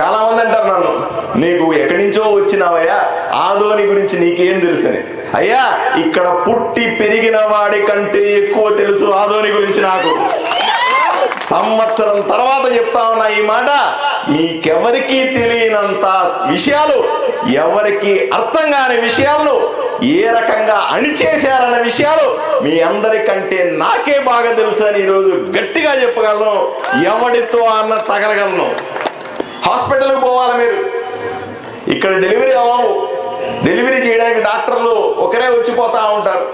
చాలా మంది అంటారు నన్ను నీకు ఎక్కడి నుంచో వచ్చినావయ్యా? ఆదోని గురించి నీకేం తెలుసని? అయ్యా ఇక్కడ పుట్టి పెరిగిన వాడి కంటే ఎక్కువ తెలుసు ఆదోని గురించి నాకు. సంవత్సరం తర్వాత చెప్తా ఉన్నా ఈ మాట మీకెవరికీ తెలియనంత విషయాలు ఎవరికి అర్థం కాని విషయాలు ఏ రకంగా అణిచేశారన్న విషయాలు మీ అందరికంటే నాకే బాగా తెలుసు అని ఈరోజు గట్టిగా చెప్పగలను. ఎవడితో అన్న తగలగలను. హాస్పిటల్కి పోవాలి మీరు. ఇక్కడ డెలివరీ అవ్వవు. డెలివరీ చేయడానికి డాక్టర్లు ఒకరే వచ్చిపోతా ఉంటారు.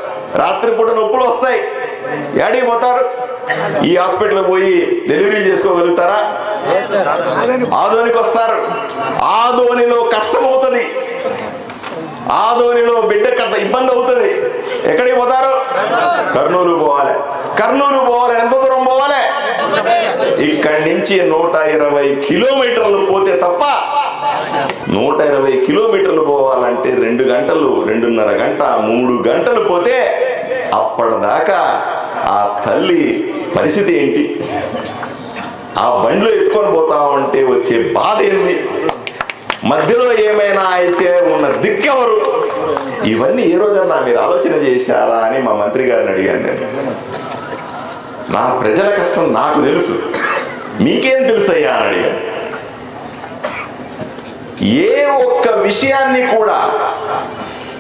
రాత్రిపూట నొప్పులు వస్తాయి. ఏడికి పోతారు? ఈ హాస్పిటల్ పోయి డెలివరీ చేసుకోగలుగుతారా? ఆదోనికి వస్తారు. ఆదోనిలో కష్టం అవుతుంది. ఆదోనిలో బిడ్డ కథ ఇబ్బంది అవుతుంది. ఎక్కడికి పోతారు? కర్నూలు పోవాలి. కర్నూలు పోవాలి ఎంత ఇక్కడి నుంచి నూట ఇరవై కిలోమీటర్లు పోతే తప్ప నూట ఇరవై కిలోమీటర్లు పోవాలంటే రెండు గంటలు రెండున్నర గంట మూడు గంటలు పోతే అప్పటిదాకా ఆ తల్లి పరిస్థితి ఏంటి? ఆ బండిలో ఎత్తుకొని పోతా ఉంటే వచ్చే బాధ ఏంది? మధ్యలో ఏమైనా అయితే ఉన్న దిక్కెవరు? ఇవన్నీ ఏ రోజన్నా మీరు ఆలోచన చేశారా అని మా మంత్రి గారిని అడిగాను నేను. నా ప్రజల కష్టం నాకు తెలుసు. మీకేం తెలుసయ్యా అని అడిగాను. ఏ ఒక్క విషయాన్ని కూడా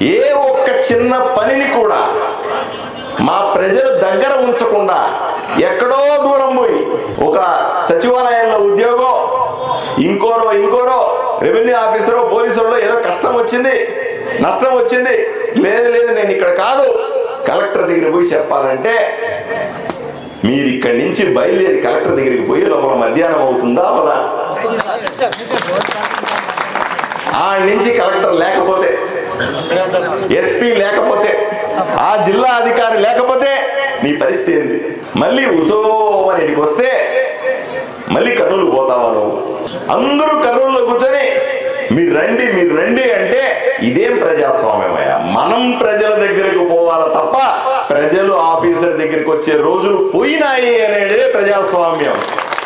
ఏ ఒక్క చిన్న పనిని కూడా మా ప్రజల దగ్గర ఉంచకుండా ఎక్కడో దూరం పోయి ఒక సచివాలయంలో ఉద్యోగం ఇంకోరో ఇంకోరో రెవెన్యూ ఆఫీసరో పోలీసులో ఏదో కష్టం వచ్చింది నష్టం వచ్చింది. లేదు లేదు నేను ఇక్కడ కాదు. కలెక్టర్ దగ్గర పోయి చెప్పాలంటే మీరు ఇక్కడి నుంచి బయలుదేరి కలెక్టర్ దగ్గరికి పోయి లోపల మధ్యాహ్నం అవుతుందా అవదా? ఆ నుంచి కలెక్టర్ లేకపోతే ఎస్పీ లేకపోతే ఆ జిల్లా అధికారి లేకపోతే నీ పరిస్థితి ఏంది? మళ్ళీ ఉసోమని ఇడికి వస్తే మళ్ళీ కర్నూలు పోతావా నువ్వు? అందరూ కర్నూలులో కూర్చొని మీరు రండి మీరు రండి అంటే ఇదేం ప్రజాస్వామ్యమయ్యా? మనం ప్రజల దగ్గరకు పోవాల తప్ప ప్రజలు ఆఫీసర్ దగ్గరికి వచ్చే రోజులు పోయినాయి అనేదే ప్రజాస్వామ్యం.